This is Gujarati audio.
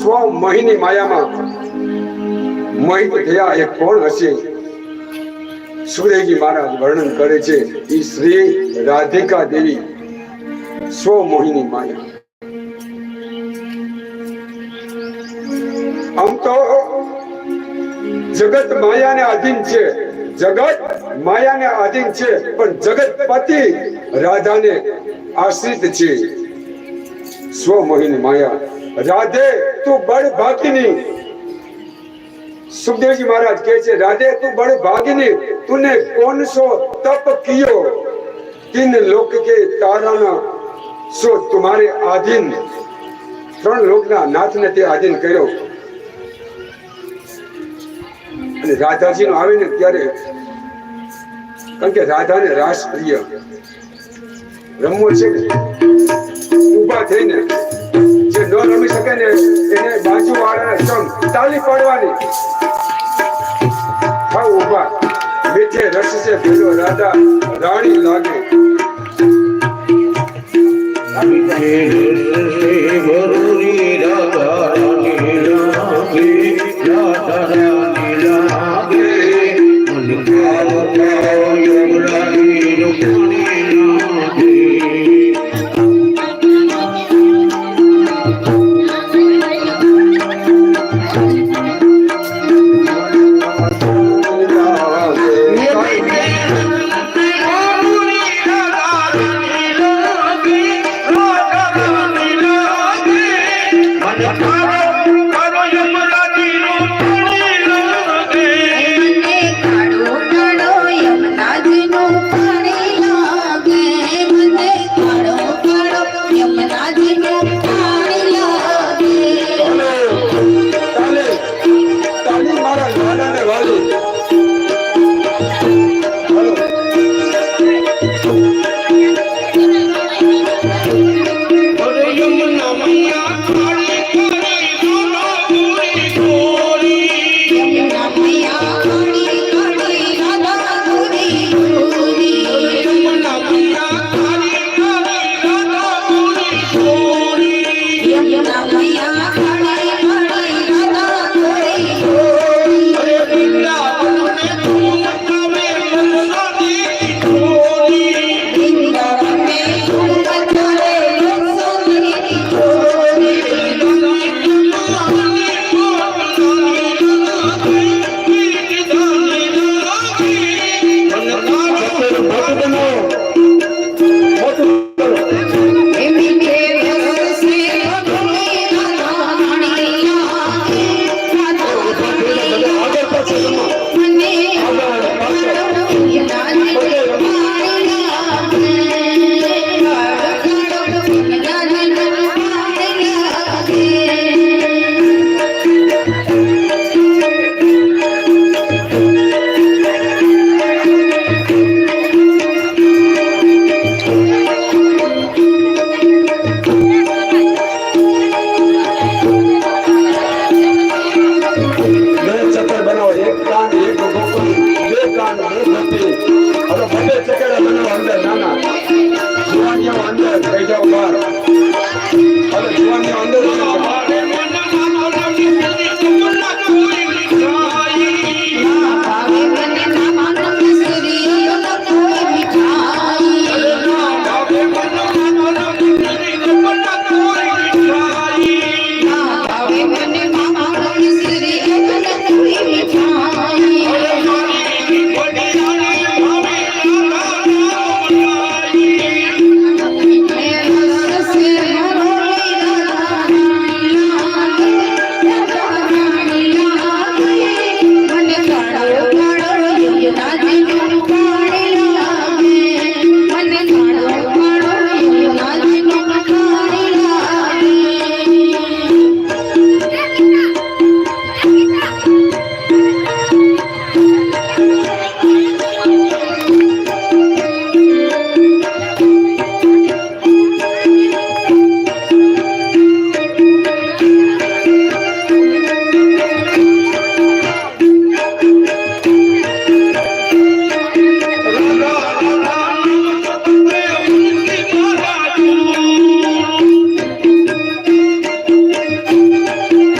સ્વ મોહિની માયામાં મોહિત થયા એ કોણ હશે? સુરેજી મહારાજ વર્ણન કરે છે એ શ્રી રાધિકા દેવી સ્વ મોહિની માયા. આમ તો જગત માયાને આધીન છે, જગત માયાને આધીન છે, પણ જગતપતિ રાધાને આશ્રિત છે. સ્વ મોહિની માયા. રાધે, તું બળ ભાગીની. સુખદેવજી મહારાજ કહે છે, રાધે, તું બળ ભાગીની. તુને કોણ સો તપ કિયો? તિન લોક કે તારાના. સો તુમારે આધીન. ત્રણ લોકના નાથને તે આધીન કર્યો. અને રાધાજી નો આવે ને ત્યારે કારણ કે રાધાને રાસ પ્રિય. રમવો છે થઈને જે ન રમી શકે ને એને બાજુ વાળાને સમ તાલી પાડવાની. હા ઊભા મીઠે રસ છે ભેલો રાધા, રાણી લાગે. Let's go. ಕಳಿಸಿ ಅದರ ಬಗ್ಗೆ ಚಕ್ರ ಬಂದ ಅಂದ ನಾನು ಶಿವಾಜಿಯ ಅಂದ ಕೈಜಾಬಾರ್